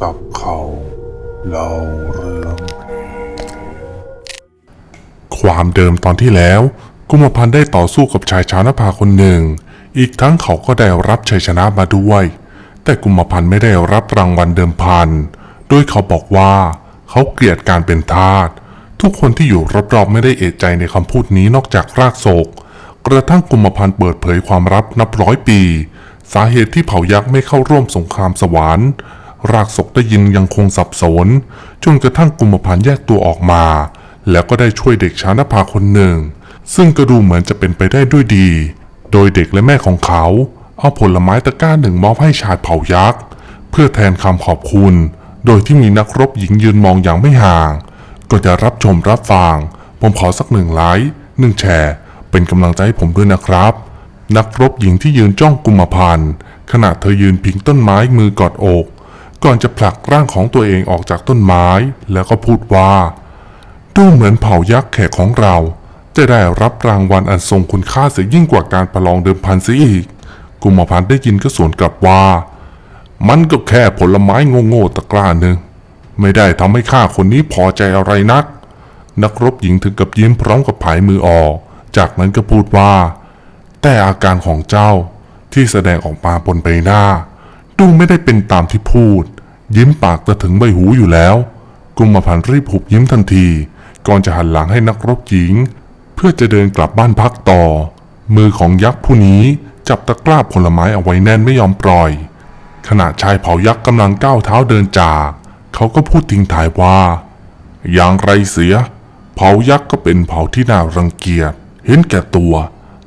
จับเขาเล่าเรื่อง ความเดิมตอนที่แล้ว กุมพันธ์ได้ต่อสู้กับชายชาวนภาคนหนึ่ง อีกทั้งเขาก็ได้รับชัยชนะมาด้วย แต่กุมพันธ์ไม่ได้รับรางวัลเดิมพันโดยเขาบอกว่า เขาเกลียดการเป็นทาสทุกคนที่อยู่รอบๆไม่ได้เอะใจในคำพูดนี้นอกจากรากโศก กระทั่งกุมพันธ์เปิดเผยความลับนับร้อยปี สาเหตุที่เผ่ายักษ์ไม่เข้าร่วมสงครามสวรรค์ รากศกได้ยินยังคงสับสนจนกระทั่งกุมพันแยกตัวออกมา แล้วก็ได้ช่วยเด็กชานภาคนหนึ่ง ซึ่งก็ดูเหมือนจะเป็นไปได้ด้วยดี โดยเด็กและแม่ของเขา เอาผลไม้ตะกร้าหนึ่งมอบให้ชายเผายักษ์ เพื่อแทนคำขอบคุณ โดยที่มีนักรบหญิงยืนมองอย่างไม่ห่าง ก็จะรับชมรับฟังผมขอสักหนึ่งไลค์หนึ่งแชร์ เป็นกำลังใจให้ผมด้วยนะครับ นักรบหญิงที่ยืนจ้องกุมพันขณะเธอยืนพิงต้นไม้มือกอดอก ก่อนจะผลักร่างของตัวเองออกจากต้นไม้ แล้วก็พูดว่า ดูเหมือนเผ่ายักษ์แขกของเรา จะได้รับรางวัลอันทรงคุณค่าเสียยิ่งกว่าการประลองเดิมพันเสียอีก กุมพันได้ยินก็สวนกลับว่า มันก็แค่ผลไม้โง่ๆตะกร้าหนึ่งไม่ได้ทำให้ข้าคนนี้พอใจอะไรนัก นักรบหญิงถึงกับยิ้มพร้อมกับผายมือออก จากนั้นก็พูดว่า แต่อาการของเจ้าที่แสดงออกมาบนใบหน้า ดูไม่ได้เป็นตามที่พูด ยิ้มปากจะถึงใบหูอยู่แล้ว กุมพันรีบหุบยิ้มทันที ก่อนจะหันหลังให้นักรบหญิง เพื่อจะเดินกลับบ้านพักต่อ มือของยักษ์ผู้นี้จับตะกร้าผลไม้เอาไว้แน่นไม่ยอมปล่อย ขณะชายเผ่ายักษ์กำลังก้าวเท้าเดินจาก เขาก็พูดทิ้งท้ายว่า อย่างไรเสีย เผ่ายักษ์ก็เป็นเผาที่น่ารังเกียจ เห็นแก่ตัว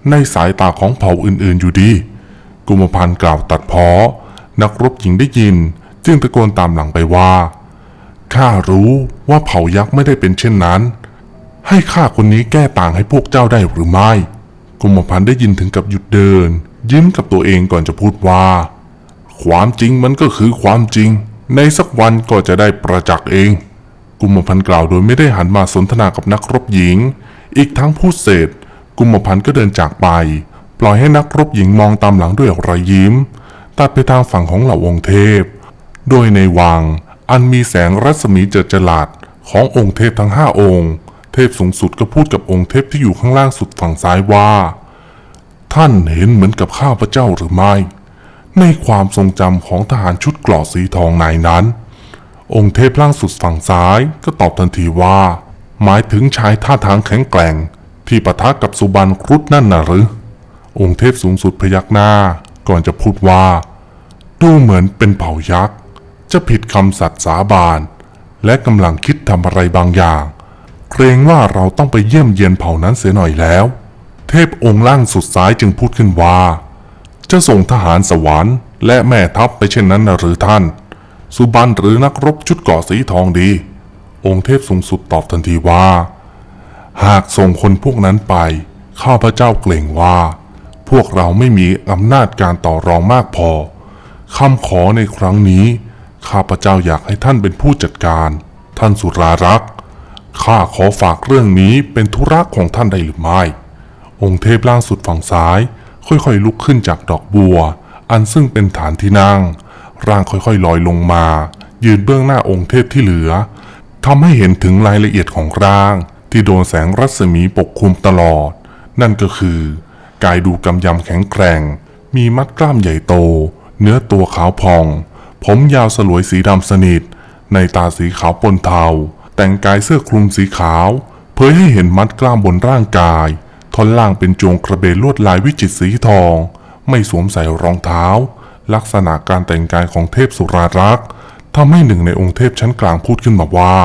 ในสายตาของเผาอื่นๆอยู่ดี กุมพันกล่าวตัดเพ้อ นักรบหญิงได้ยิน จึงตะโกนตามหลังไปว่าข้ารู้ว่าเผ่ายักษ์ไม่ได้เป็นเช่นนั้น ให้ข้าคนนี้แก้ต่างให้พวกเจ้าได้หรือไม่กุมพันได้ยินถึงกับหยุดเดิน ยิ้มกับตัวเองก่อนจะพูดว่า ความจริงมันก็คือความจริง ในสักวันก็จะได้ประจักษ์เอง กุมพันกล่าวโดยไม่ได้หันมาสนทนากับนักรบหญิง อีกทั้งพูดเสร็จ กุมพันก็เดินจากไป ปล่อยให้นักรบหญิงมองตามหลังด้วยรอยยิ้ม ตัดไปทางฝั่งของเหล่าองค์เทพ โดยในวังอันมีแสงรัศมีเจิดจรัสขององค์เทพทั้งห้าองค์ เทพสูงสุดก็พูดกับองค์เทพที่อยู่ข้างล่างสุดฝั่งซ้ายว่า ท่านเห็นเหมือนกับข้าพเจ้าหรือไม่ ในความทรงจำของทหารชุดเกราะสีทองนายนั้น องค์เทพล่างสุดฝั่งซ้ายก็ตอบทันทีว่า หมายถึงชายท่าทางแข็งแกร่ง ที่ปะทะกับสุบันครุฑนั่นน่ะหรือ องค์เทพสูงสุดพยักหน้าก่อนจะพูดว่า ดูเหมือนเป็นเผ่ายักษ์ จะผิดคำสัตย์สาบาน และกำลังคิดทำอะไรบางอย่าง เกรงว่าเราต้องไปเยี่ยมเยียนเผ่านั้นเสียหน่อยแล้ว เทพองค์ล่างสุดซ้ายจึงพูดขึ้นว่า จะส่งทหารสวรรค์และแม่ทัพไปเช่นนั้นหรือท่าน สุบันหรือนักรบชุดเกาะสีทองดี องค์เทพสูงสุดตอบทันทีว่า หากส่งคนพวกนั้นไป ข้าพเจ้าเกรงว่า พวกเราไม่มีอำนาจการต่อรองมากพอ คำขอในครั้งนี้ ข้าพเจ้าอยากให้ท่านเป็นผู้จัดการ ท่านสุรารักษ์ข้าขอฝากเรื่องนี้เป็นธุระของท่านได้หรือไม่ องค์เทพล่างสุดฝั่งซ้าย ค่อยๆลุกขึ้นจากดอกบัว อันซึ่งเป็นฐานที่นั่ง ร่างค่อยๆลอยลงมา ยืนเบื้องหน้าองค์เทพที่เหลือทำให้เห็นถึงรายละเอียดของร่าง ที่โดนแสงรัศมีปกคลุมตลอด นั่นก็คือ กายดูกำยำแข็งแกร่ง มีมัดกล้ามใหญ่โต เนื้อตัวขาวพอง ผมยาวสลวยสีดำสนิท ในตาสีขาวปนเทา แต่งกายเสื้อคลุมสีขาว เผยให้เห็นมัดกล้ามบนร่างกาย ท่อนล่างเป็นโจงกระเบนลวดลายวิจิตรสีทอง ไม่สวมใส่รองเท้า ลักษณะการแต่งกายของเทพสุรารักษ์ทำให้หนึ่งในองค์เทพชั้นกลางพูดขึ้นมาว่า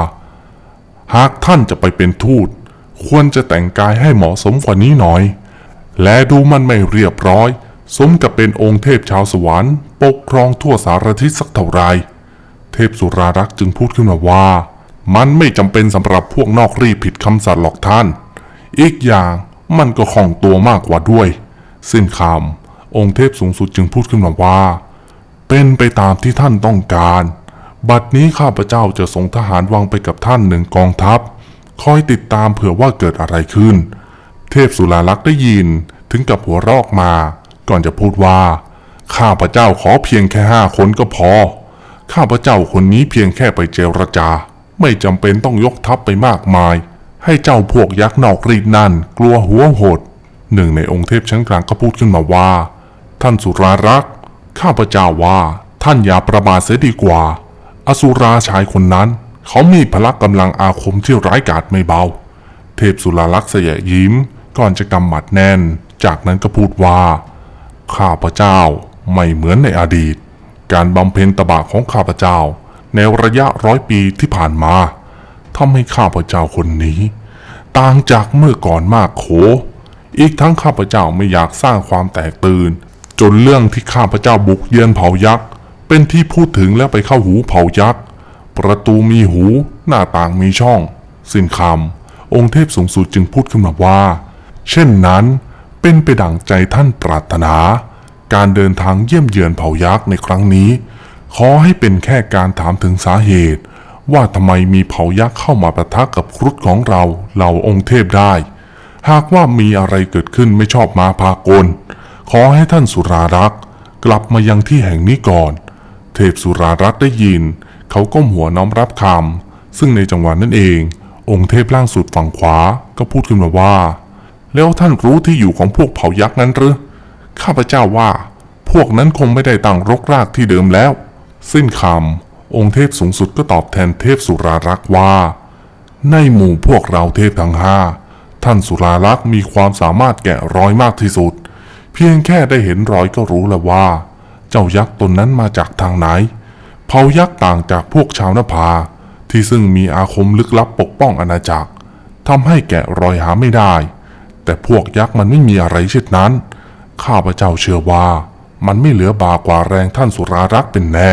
หากท่านจะไปเป็นทูต ควรจะแต่งกายให้เหมาะสมกว่านี้หน่อย และดูมันไม่เรียบร้อย สมกับเป็นองค์เทพชาวสวรรค์ปกครองทั่วสารทิศสักเท่าไร เทพสุรารักษ์จึงพูดขึ้นมาว่า มันไม่จำเป็นสำหรับพวกนอกรีผิดคำสัตย์หรอกท่าน อีกอย่างมันก็ของตัวมากกว่าด้วย สิ้นคำองค์เทพสูงสุดจึงพูดขึ้นมาว่า เป็นไปตามที่ท่านต้องการ บัดนี้ข้าพเจ้าจะส่งทหารวังไปกับท่านหนึ่งกองทัพ คอยติดตามเผื่อว่าเกิดอะไรขึ้น เทพสุราลักษ์ได้ยินถึงกับหัวรอกมา ก่อนจะพูดว่า ข้าพเจ้าขอเพียงแค่ห้าคนก็พอ ข้าพเจ้าคนนี้เพียงแค่ไปเจรจา ไม่จำเป็นต้องยกทัพไปมากมาย ให้เจ้าพวกยักษ์นอกรีดนั่นกลัวหัวโหด หนึ่งในองค์เทพชั้นกลางก็พูดขึ้นมาว่า ท่านสุรารักษ์ข้าพเจ้าว่าท่านอย่าประมาทเสียดีกว่า อสุราชายคนนั้น เขามีพละกำลังอาคมที่ร้ายกาจไม่เบา เทพสุราลักษณ์เสยยิ้ม ก่อนจะกำหมัดแน่น จากนั้นก็พูดว่า ข้าพเจ้าไม่เหมือนในอดีต การบำเพ็ญตบะของข้าพเจ้า ในระยะร้อยปีที่ผ่านมาทำให้ข้าพเจ้าคนนี้ ต่างจากเมื่อก่อนมากโข อีกทั้งข้าพเจ้าไม่อยากสร้างความแตกตื่น จนเรื่องที่ข้าพเจ้าบุกเยือนเผ่ายักษ์เป็นที่พูดถึงแล้วไปเข้าหูเผ่ายักษ์ประตูมีหู หน้าต่างมีช่อง สิ้นคำองค์เทพสูงสุดจึงพูดขึ้นมาว่า เช่นนั้น เป็นไปดั่งใจท่านปรารถนา การเดินทางเยี่ยมเยือนเผ่ายักษ์ในครั้งนี้ ขอให้เป็นแค่การถามถึงสาเหตุ ว่าทำไมมีเผ่ายักษ์เข้ามาประทะกับครุฑของเราเหล่าองค์เทพได้ หากว่ามีอะไรเกิดขึ้นไม่ชอบมาพากล ขอให้ท่านสุรารักษ์กลับมายังที่แห่งนี้ก่อน เทพสุรารักษ์ได้ยิน เขาก้มหัวน้อมรับคำซึ่งในจังหวะนั้นเอง องค์เทพล่างสุดฝั่งขวาก็พูดขึ้นมาว่า แล้วท่านรู้ที่อยู่ของพวกเผ่ายักษ์นั้นหรือข้าพเจ้าว่า พวกนั้นคงไม่ได้ตั้งรกรากที่เดิมแล้ว สิ้นคำองค์เทพสูงสุดก็ตอบแทนเทพสุรารักษ์ว่า ในหมู่พวกเราเทพทั้งห้าท่านสุรารักษ์มีความสามารถแกะรอยมากที่สุด เพียงแค่ได้เห็นรอยก็รู้แล้วว่า เจ้ายักษ์ตนนั้นมาจากทางไหนเผ่ายักษ์ต่างจากพวกชาวนภา ที่ซึ่งมีอาคมลึกลับปกป้องอาณาจักรทำให้แกะรอยหาไม่ได้ แต่พวกยักษ์มันไม่มีอะไรเช่นนั้น ข้าพเจ้าเชื่อว่า มันไม่เหลือบากว่าแรงท่านสุรารักษ์เป็นแน่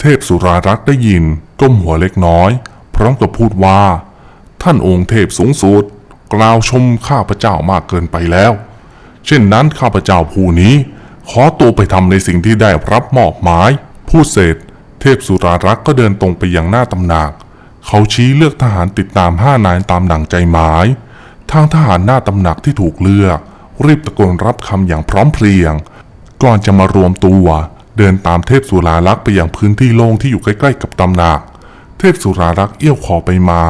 เทพสุรารักษ์ได้ยินก้มหัวเล็กน้อย พร้อมกับพูดว่า ท่านองค์เทพสูงสุดกล่าวชมข้าพเจ้ามากเกินไปแล้ว เช่นนั้นข้าพเจ้าผู้นี้ขอตัวไปทำในสิ่งที่ได้รับมอบหมาย พูดเสร็จ เทพสุรารักษ์ก็เดินตรงไปยังหน้าตำหนัก เขาชี้เลือกทหารติดตามห้านายตามดั่งใจหมาย ทางทหารหน้าตำหนักที่ถูกเลือก รีบตะโกนรับคำอย่างพร้อมเพรียง ก่อนจะมารวมตัว เดินตามเทพสุรารักษ์ไปยังพื้นที่โล่งที่อยู่ใกล้ๆกับตำหนัก เทพสุรารักษ์เอี้ยวคอไปมา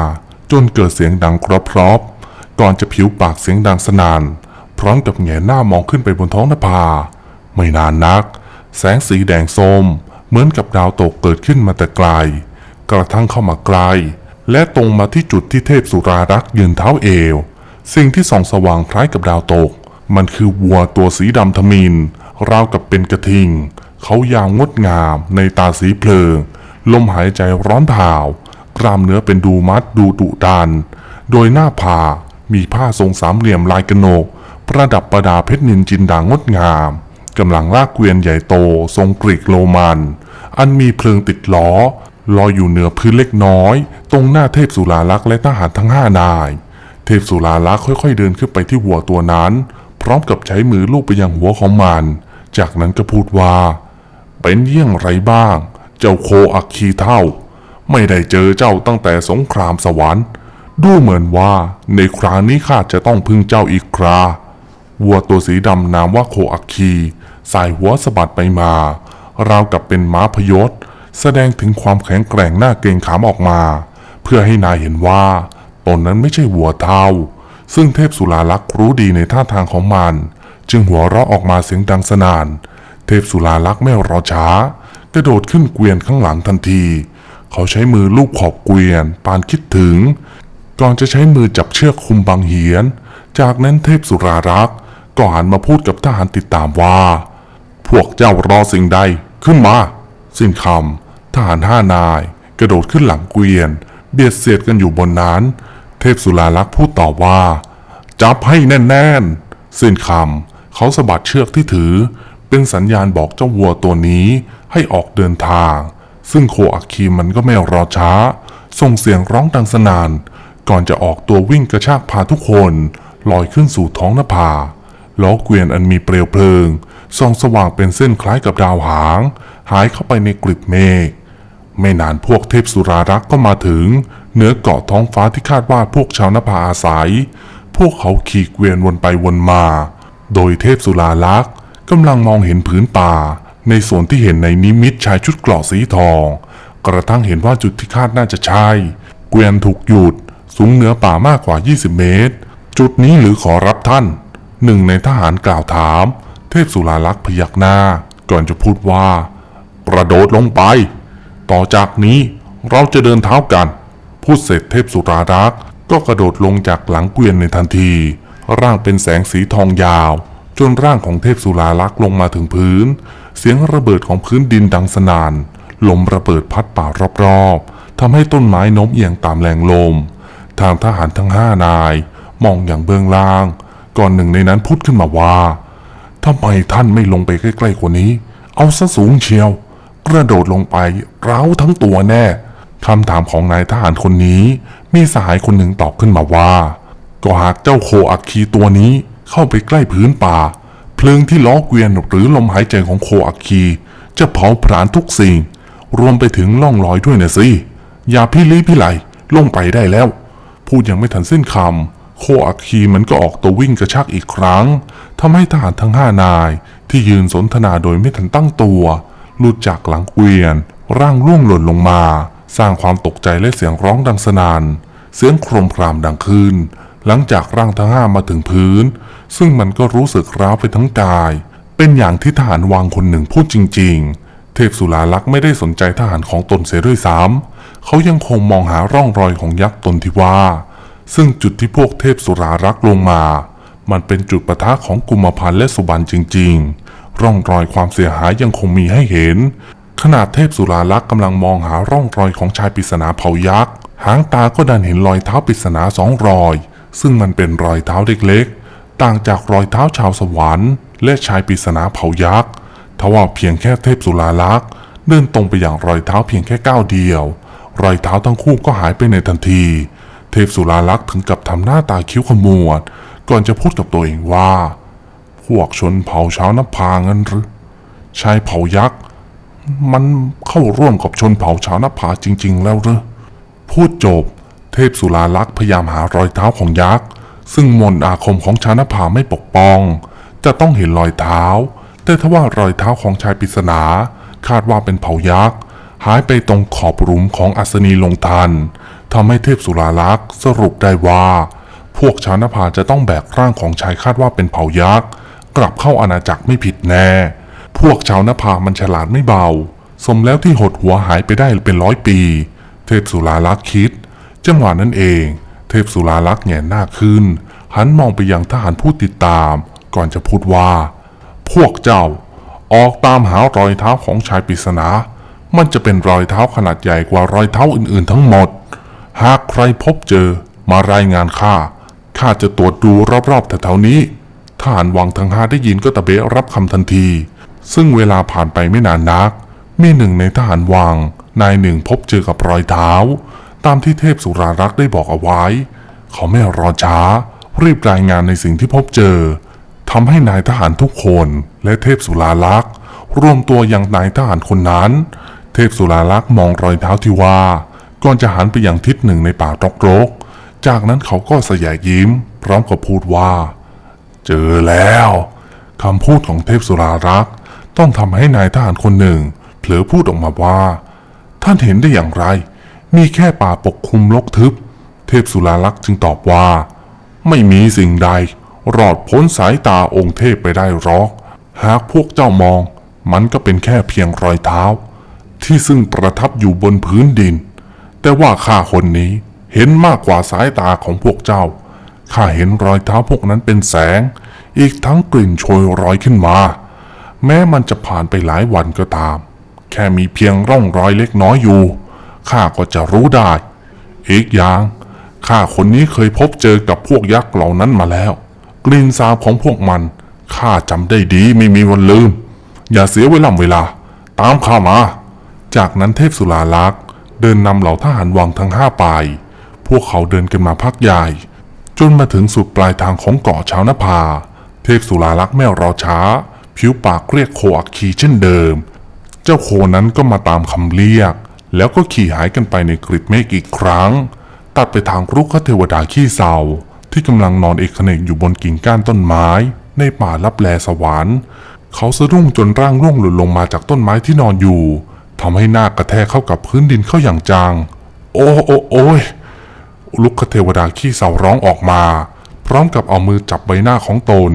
จนเกิดเสียงดังกรอบพรอบก่อนจะผิวปากเสียงดังสนานพร้อมกับแงหน้ามองขึ้นไปบนท้องนภา ไม่นานนัก แสงสีแดงส้ม เหมือนกับดาวตกเกิดขึ้นมาแต่ไกล กระทั่งเข้ามาใกล และตรงมาที่จุดที่เทพสุรารักษ์ยืนเท้าเอว สิ่งที่ส่องสว่างคล้ายกับดาวตก มันคือวัวตัวสีดำทมินราวกับเป็นกระทิง เขายาวงดงามในตาสีเพลิง ลมหายใจร้อนเผากรามเนื้อเป็นดูมัดดูดุดัน โดยหน้าผามีผ้าทรงสามเหลี่ยมลายกระโหนก ประดับประดาเพชรนินจินดางงดงามกำลังลากเกวียนใหญ่โตทรงกรีกโรมัน อันมีเพลิงติดล้อลอยอยู่เหนือพื้นเล็กน้อย ตรงหน้าเทพสุราลักษ์และทหารทั้งห้านาย เทพสุราลักษ์ค่อยๆเดินขึ้นไปที่หัวตัวนั้น พร้อมกับใช้มือลูบไปยังหัวของมัน จากนั้นก็พูดว่า เป็นเยี่ยงไรบ้าง เจ้าโคอักคีเท่า ไม่ได้เจอเจ้าตั้งแต่สงครามสวรรค์ดูเหมือนว่าในคราวนี้ข้าจะต้องพึ่งเจ้าอีกคราวัวตัวสีดำนามว่าโคอักคีสายหัวสะบัดไปมา ราวกับเป็นม้าพยศ แสดงถึงความแข็งแกร่งหน้าเกรงขามออกมา เพื่อให้นายเห็นว่า ตนนั้นไม่ใช่วัวเทาซึ่งเทพสุราลักษ์รู้ดีในท่าทางของมัน จึงหัวเราะออกมาเสียงดังสนาน เทพสุราลักษ์ไม่รอช้า กระโดดขึ้นเกวียนข้างหลังทันที เขาใช้มือลูบขอบเกวียน ปานคิดถึง ก่อนจะใช้มือจับเชือกคุมบางเหียน จากนั้นเทพสุรารักษ์ก็หันมาพูดกับทหารติดตามว่า พวกเจ้ารอสิ่งใดขึ้นมา สิ้นคำทหารห้านาย กระโดดขึ้นหลังเกวียน เบียดเสียดกันอยู่บนนั้น เทพสุราลักษ์พูดต่อว่า จับให้แน่นๆสิ้นคำเขาสะบัดเชือกที่ถือ เป็นสัญญาณบอกเจ้าวัวตัวนี้ให้ออกเดินทาง ซึ่งโคอักคีมันก็ไม่รอช้า ส่งเสียงร้องดังสนาน ก่อนจะออกตัววิ่งกระชากพาทุกคนลอยขึ้นสู่ท้องนภาล้อเกวียนอันมีเปลวเพลิงส่องสว่างเป็นเส้นคล้ายกับดาวหาง หายเข้าไปในกลีบเมฆไม่นานพวกเทพสุรารักษ์ก็มาถึง เหนือเกาะท้องฟ้าที่คาดว่าพวกชาวนภาอาศัย พวกเขาขี่เกวียนวนไปวนมา โดยเทพสุราลักษ์กำลังมองเห็นผืนป่า ในส่วนที่เห็นในนิมิตชายชุดเกราะสีทอง กระทั่งเห็นว่าจุดที่คาดน่าจะใช่ เกวียนถูกหยุด สูงเหนือป่ามากกว่า 20 เมตร จุดนี้หรือขอรับท่าน หนึ่งในทหารกล่าวถาม เทพสุราลักษ์พยักหน้า ก่อนจะพูดว่า กระโดดลงไป ต่อจากนี้เราจะเดินเท้ากัน พูดเสร็จเทพสุรารักษ์ก็กระโดดลงจากหลังเกวียนในทันที ร่างเป็นแสงสีทองยาว จนร่างของเทพสุรารักษ์ลงมาถึงพื้น เสียงระเบิดของพื้นดินดังสนานลมระเบิดพัดป่ารอบๆทำให้ต้นไม้โน้มเอียงตามแรงลม ทางทหารทั้งห้านาย มองอย่างเบื้องล่าง ก่อนหนึ่งในนั้นพูดขึ้นมาว่าทำไมท่านไม่ลงไปใกล้ๆกว่านี้ เอาซะสูงเชียว กระโดดลงไปร้าวทั้งตัวแน่ คำถามของนายทหารคนนี้ มีสหายคนหนึ่งตอบขึ้นมาว่า ก็หากเจ้าโคอัคคีตัวนี้เข้าไปใกล้พื้นป่า เพลิงที่ล้อเกวียนหรือลมหายใจของโคอัคคี จะเผาผลาญทุกสิ่ง รวมไปถึงล่องลอยด้วยนะสิอย่าพี่ลี้พี่ไหลลงไปได้แล้ว พูดยังไม่ทันสิ้นคำโคอัคคีมันก็ออกตัววิ่งกระชากอีกครั้งทำให้ทหารทั้งห้านาย ที่ยืนสนทนาโดยไม่ทันตั้งตัวหลุดจากหลังเกวียน ร่างล่วงหล่นลงมา สร้างความตกใจและเสียงร้องดังสนาน เสียงโครมครามดังขึ้น หลังจากร่างทั้งห้ามาถึงพื้น ซึ่งมันก็รู้สึกร้าวไปทั้งกาย เป็นอย่างที่ทหารวางคนหนึ่งพูดจริง ๆ เทพสุราลักษ์ไม่ได้สนใจทหารของตนเสียด้วยซ้ำเขายังคงมองหาร่องรอยของยักษ์ตนที่ว่า ซึ่งจุดที่พวกเทพสุรารักษ์ลงมา มันเป็นจุดปะทะของกุมภพันธ์และสุบรรณจริง ๆ ร่องรอยความเสียหายยังคงมีให้เห็น ขนาดเทพสุราลักษ์กำลังมองหาร่องรอยของชายปริศนาเผายักษ์ หางตาก็ดันเห็นรอยเท้าปริศนาสองรอย ซึ่งมันเป็นรอยเท้าเล็กๆ ต่างจากรอยเท้าชาวสวรรค์ และชายปริศนาเผายักษ์ทว่าเพียงแค่เทพสุราลักษ์เดินตรงไปอย่างรอยเท้าเพียงแค่ก้าวเดียว รอยเท้าทั้งคู่ก็หายไปในทันที เทพสุราลักษ์ถึงกับทำหน้าตาคิ้วขมวด ก่อนจะพูดกับตัวเองว่า พวกชนเผ่าชาวนภางั้นหรือชายเผ่ายักษ์ มันเข้าร่วมกับชนเผ่าชาวนภาจริง ๆ แล้วหรือพูดจบ เทพสุราลักษ์พยายามหารอยเท้าของยักษ์ ซึ่งมนอาคมของชาวนภาไม่ปกป้อง จะต้องเห็นรอยเท้า แต่ทว่ารอยเท้าของชายปริศนา คาดว่าเป็นเผ่ายักษ์หายไปตรงขอบหลุมของอัศนีลงทันทำให้เทพสุราลักษ์สรุปได้ว่า พวกชาวนภาจะต้องแบกร่างของชายคาดว่าเป็นเผ่ายักษ์กลับเข้าอาณาจักรไม่ผิดแน่ พวกชาวนภามันฉลาดไม่เบา สมแล้วที่หดหัวหายไปได้เป็นร้อยปี เทพสุราลักษ์คิด จังหวะนั้นเอง เทพสุราลักษ์แหงนหน้าขึ้น หันมองไปยังทหารผู้ติดตาม ก่อนจะพูดว่า พวกเจ้าออกตามหารอยเท้าของชายปริศนา มันจะเป็นรอยเท้าขนาดใหญ่กว่ารอยเท้าอื่นๆ ทั้งหมด หากใครพบเจอมารายงานข้า ข้าจะตรวจดูรอบๆแถวๆนี้ ทหารวังทั้งห้าได้ยินก็ตะเบะรับคำทันที ซึ่งเวลาผ่านไปไม่นานนัก มีหนึ่งในทหารวัง นายหนึ่งพบเจอกับรอยเท้า ตามที่เทพสุรารักษ์ได้บอกเอาไว้ เขาไม่รอช้า รีบรายงานในสิ่งที่พบเจอทำให้นายทหารทุกคนและเทพสุราลักษ์รวมตัวยังนายทหารคนนั้น เทพสุราลักษ์มองรอยเท้าที่ว่า ก่อนจะหันไปยังทิศหนึ่งในป่ารกๆจากนั้นเขาก็สยายยิ้ม พร้อมกับพูดว่า เจอแล้วคำพูดของเทพสุรารักษ์ ต้องทำให้นายทหารคนหนึ่ง เผลอพูดออกมาว่า ท่านเห็นได้อย่างไร มีแค่ป่าปกคลุมรกทึบ เทพสุราลักษ์จึงตอบว่า ไม่มีสิ่งใด รอดพ้นสายตาองค์เทพไปได้หรอก หากพวกเจ้ามอง มันก็เป็นแค่เพียงรอยเท้า ที่ซึ่งประทับอยู่บนพื้นดิน แต่ว่าข้าคนนี้เห็นมากกว่าสายตาของพวกเจ้าข้าเห็นรอยเท้าพวกนั้นเป็นแสง อีกทั้งกลิ่นโชยรอยขึ้นมา แม้มันจะผ่านไปหลายวันก็ตาม แค่มีเพียงร่องรอยเล็กน้อยอยู่ข้าก็จะรู้ได้ อีกอย่างข้าคนนี้เคยพบเจอกับพวกยักษ์เหล่านั้นมาแล้ว กลิ่นสาบของพวกมันข้าจำได้ดีไม่มีวันลืม อย่าเสียเวลาเวลา ตามข้ามา จากนั้นเทพสุราลักษ์เดินนำเหล่าทหารวังทั้งห้าไป พวกเขาเดินกันมาพักใหญ่ จนมาถึงสุดปลายทางของเกาะชาวนภา เทพสุราลักษ์ไม่รอช้า ผิวปากเรียกโคอักคีเช่นเดิม เจ้าโคนั้นก็มาตามคำเรียก แล้วก็ขี่หายกันไปในกริดเมฆอีกครั้ง ตัดไปทางรุกขเทวดาขี้เศร้าที่กำลังนอนเอกเนกอยู่บนกิ่งก้านต้นไม้ ในป่าลับแลสวรรค์เขาสะดุ้งจนร่างร่วงหล่นลงมาจากต้นไม้ที่นอนอยู่ททำให้หน้ากระแทกเข้ากับพื้นดินเข้าอย่างจัง โอ้โอ้โอ้ยลุกขเทวดาขี้เศร้าร้องออกมา พร้อมกับเอามือจับใบหน้าของตน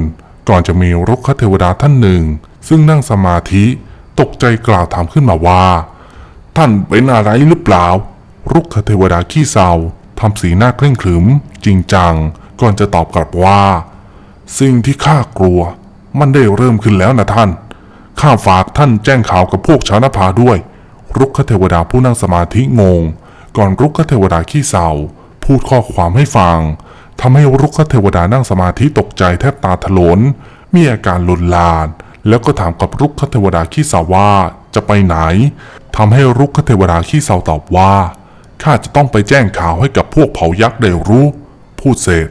ก่อนจะมีรุกขเทวดาท่านหนึ่ง ซึ่งนั่งสมาธิตกใจกล่าวถามขึ้นมาว่า ท่านเป็นอะไรหรือเปล่า รุกขเทวดาขี้เศร้าทำสีหน้าเคร่งขรึม จริงจัง ก่อนจะตอบกลับว่า สิ่งที่ข้ากลัว มันได้เริ่มขึ้นแล้วนะท่านข้าฝากท่านแจ้งข่าวกับพวกชาวนภาด้วย รุกขเทวดาผู้นั่งสมาธิงง ก่อนรุกขเทวดาขี้เศร้าพูดข้อความให้ฟัง ทำให้รุกขเทวดานั่งสมาธิตกใจแทบตาถลน มีอาการหลนลาน แล้วก็ถามกับรุกขเทวดาขี้เศร้าว่าจะไปไหนทำให้รุกขเทวดาขี้เศร้าตอบว่าข้าจะต้องไปแจ้งข่าวให้กับพวกเผ่ายักษ์ได้รู้ พูดเสร็จ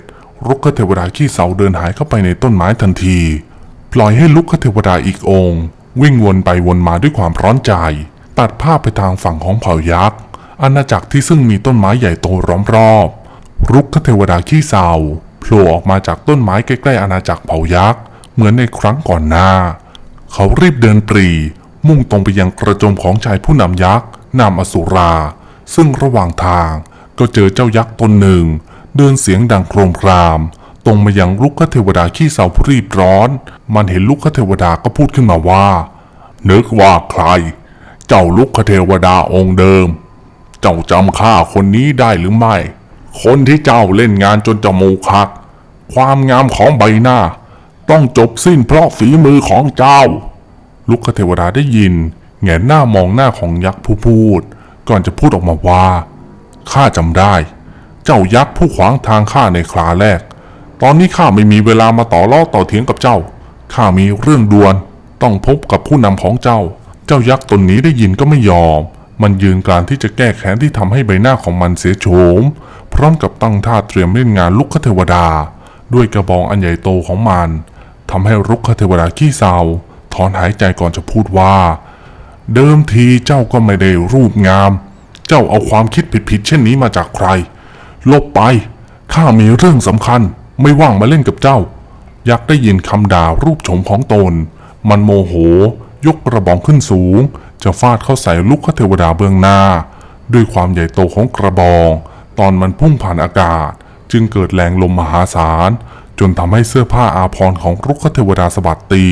รุกขเทวดาขี้เศร้าเดินหายเข้าไปในต้นไม้ทันที ปล่อยให้ลุกขเทวดาอีกองค์ วิ่งวนไปวนมาด้วยความร้อนใจ ตัดภาพไปทางฝั่งของเผ่ายักษ์อาณาจักรที่ซึ่งมีต้นไม้ใหญ่โตล้อมรอบ รุกขเทวดาขี้เศร้าโผล่ออกมาจากต้นไม้ใกล้ๆอาณาจักรเผายักษ์เหมือนในครั้งก่อนหน้า เขารีบเดินปรี มุ่งตรงไปยังกระโจมของชายผู้นำยักษ์นามอสุรา ซึ่งระหว่างทางก็เจอเจ้ายักษ์ตนหนึ่ง เดินเสียงดังโครมคราม ตรงมายังลุกขเทวดาขี้เศร้าผู้รีบร้อน มันเห็นลุกขเทวดาก็พูดขึ้นมาว่านึกว่าใคร เจ้าลุกขเทวดาองค์เดิม เจ้าจำข้าคนนี้ได้หรือไม่ คนที่เจ้าเล่นงานจนจมูกหัก ความงามของใบหน้า ต้องจบสิ้นเพราะฝีมือของเจ้า ลุกเทวดาได้ยิน แงนหน้ามองหน้าของยักษ์ผู้พูด ก่อนจะพูดออกมาว่าข้าจำได้ เจ้ายักษ์ผู้ขวางทางข้าในคราแรก ตอนนี้ข้าไม่มีเวลามาต่อล้อต่อเถียงกับเจ้าข้ามีเรื่องด่วน ต้องพบกับผู้นำของเจ้า เจ้ายักษ์ตนนี้ได้ยินก็ไม่ยอม มันยืนกานที่จะแก้แค้นที่ทำให้ใบหน้าของมันเสียโฉม พร้อมกับตั้งท่าเตรียมเล่นงานลุกขเทวดา ด้วยกระบองอันใหญ่โตของมันทำให้ลุกขเทวดาขี้เศร้าถอนหายใจก่อนจะพูดว่า เดิมทีเจ้าก็ไม่ได้รูปงาม เจ้าเอาความคิดผิดๆเช่นนี้มาจากใคร ลบไปข้ามีเรื่องสำคัญ ไม่ว่างมาเล่นกับเจ้า ยักษ์ได้ยินคำด่ารูปโฉมของตน มันโมโห ยกกระบองขึ้นสูง จะฟาดเข้าใส่ลูกเทวดาเบื้องหน้า ด้วยความใหญ่โตของกระบอง ตอนมันพุ่งผ่านอากาศ จึงเกิดแรงลมมหาศาล จนทำให้เสื้อผ้าอาภรณ์ของรุกเทวดาสะบัดตี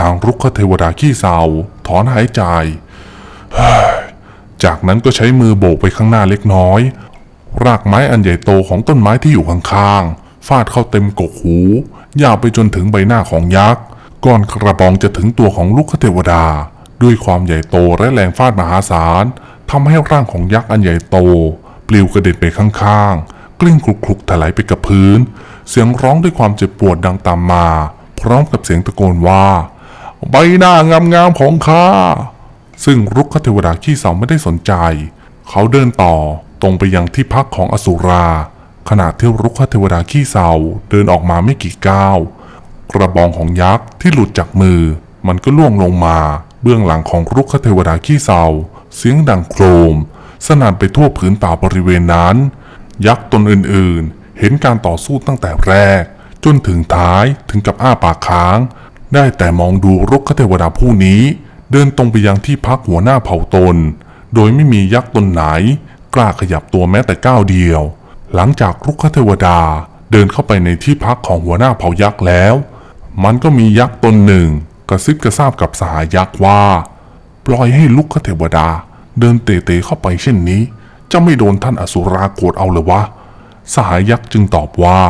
ทางรุกเทวดาขี้เศร้าถอนหายใจ จากนั้นก็ใช้มือโบกไปข้างหน้าเล็กน้อย รากไม้อันใหญ่โตของต้นไม้ที่อยู่ข้างๆฟาดเข้าเต็มกกหู ยาวไปจนถึงใบหน้าของยักษ์ก่อนกระบองจะถึงตัวของลูกเทวดา ด้วยความใหญ่โตและแรงฟาดมหาศาลทำให้ร่างของยักษ์อันใหญ่โต ปลิวกระเด็นไปข้างๆ กลิ้งคลุกๆถลายไปกับพื้น เสียงร้องด้วยความเจ็บปวดดังตามมา พร้อมกับเสียงตะโกนว่า ใบหน้างามๆของข้าซึ่งรุกขเทวดาขี้เสาไม่ได้สนใจ เขาเดินต่อตรงไปยังที่พักของอสุรา ขณะที่รุกขเทวดาขี้เสาเดินออกมาไม่กี่ก้าว กระบองของยักษ์ที่หลุดจากมือ มันก็ล่วงลงมา เบื้องหลังของรุกขเทวดาขี้เสาเสียงดังโครม สนั่นไปทั่วผืนป่าบริเวณนั้น ยักษ์ตนอื่นๆ เห็นการต่อสู้ตั้งแต่แรก จนถึงท้ายถึงกับอ้าปากค้าง ได้แต่มองดูรุกขเทวดาผู้นี้ เดินตรงไปยังที่พักหัวหน้าเผ่าตน โดยไม่มียักษ์ตนไหน กล้าขยับตัวแม้แต่ก้าวเดียว หลังจากรุกขเทวดาเดินเข้าไปในที่พักของหัวหน้าเผ่ายักษ์แล้ว มันก็มียักษ์ตนหนึ่ง กระซิบกระซาบกับสหายยักษ์ว่า ปล่อยให้ลุกขเทวดา เดินเตะๆเข้าไปเช่นนี้ จะไม่โดนท่านอสุราโกรธเอาเหรือวะ สหายยักษ์จึงตอบว่า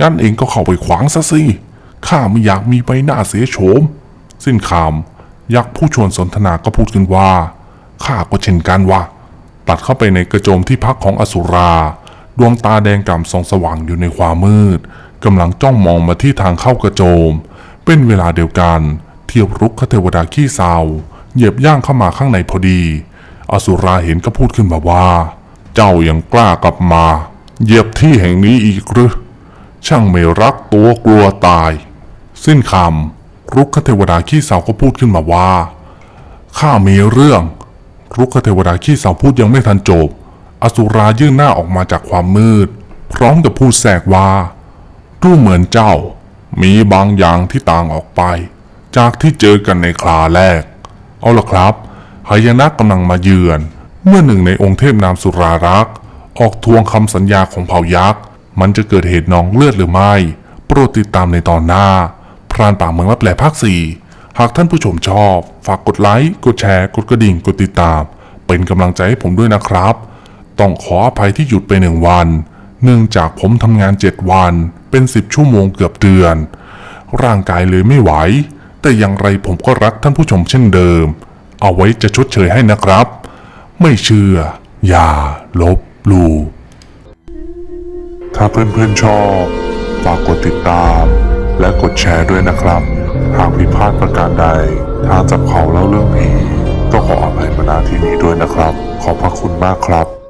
งั้นเองก็เข้าไปขวางซะสิข้าไม่อยากมีใบหน้าเสียโฉม สิ้นคำยักษ์ผู้ชวนสนทนาก็พูดขึ้นว่าข้าก็เช่นกันว่าตัดเข้าไปในกระโจมที่พักของอสุรา ดวงตาแดงกล่ำส่องสว่างอยู่ในความมืดกำลังจ้องมองมาที่ทางเข้ากระโจม เป็นเวลาเดียวกัน เทียบรุกขเทวดาขี้เศร้าเหยียบย่างเข้ามาข้างในพอดี อสุราเห็นก็พูดขึ้นมาว่า เจ้ายังกล้ากลับมา เหยียบที่แห่งนี้อีกหรือช่างไม่รักตัวกลัวตาย สิ้นคำรุกขเทวดาขี้เศร้าก็พูดขึ้นมาว่าข้ามีเรื่อง รุกขเทวดาขี้เศร้าพูดยังไม่ทันจบ อสุรายื่นหน้าออกมาจากความมืด พร้อมกับพูดแทรกว่าดูเหมือนเจ้า มีบางอย่างที่ต่างออกไป จากที่เจอกันในคราแรก เอาล่ะครับหายนะกำลังมาเยือน เมื่อหนึ่งในองค์เทพนามสุรารักษ์ ออกทวงคำสัญญาของเผ่ายักษ์ มันจะเกิดเหตุนองเลือดหรือไม่ โปรดติดตามในตอนหน้า พรานป่าเมืองรับแลภาคสี่หากท่านผู้ชมชอบ ฝากกดไลค์ กดแชร์ กดกระดิ่ง กดติดตาม เป็นกำลังใจให้ผมด้วยนะครับ ต้องขออภัยที่หยุดไปหนึ่งวัน เนื่องจากผมทำงานเจ็ดวัน เป็นสิบชั่วโมงเกือบเดือน ร่างกายเลยไม่ไหว แต่อย่างไรผมก็รักท่านผู้ชมเช่นเดิม เอาไว้จะชดเชยให้นะครับ ไม่เชื่อ อย่า ลบลู่ถ้าเพื่อนๆชอบ ฝากกดติดตาม และกดแชร์ด้วยนะครับ หากผิดพลาดประการใด ทางจับเขาเล่าเรื่องผีก็ขออภัยมาณที่นี้ด้วยนะครับ ขอบพระคุณมากครับ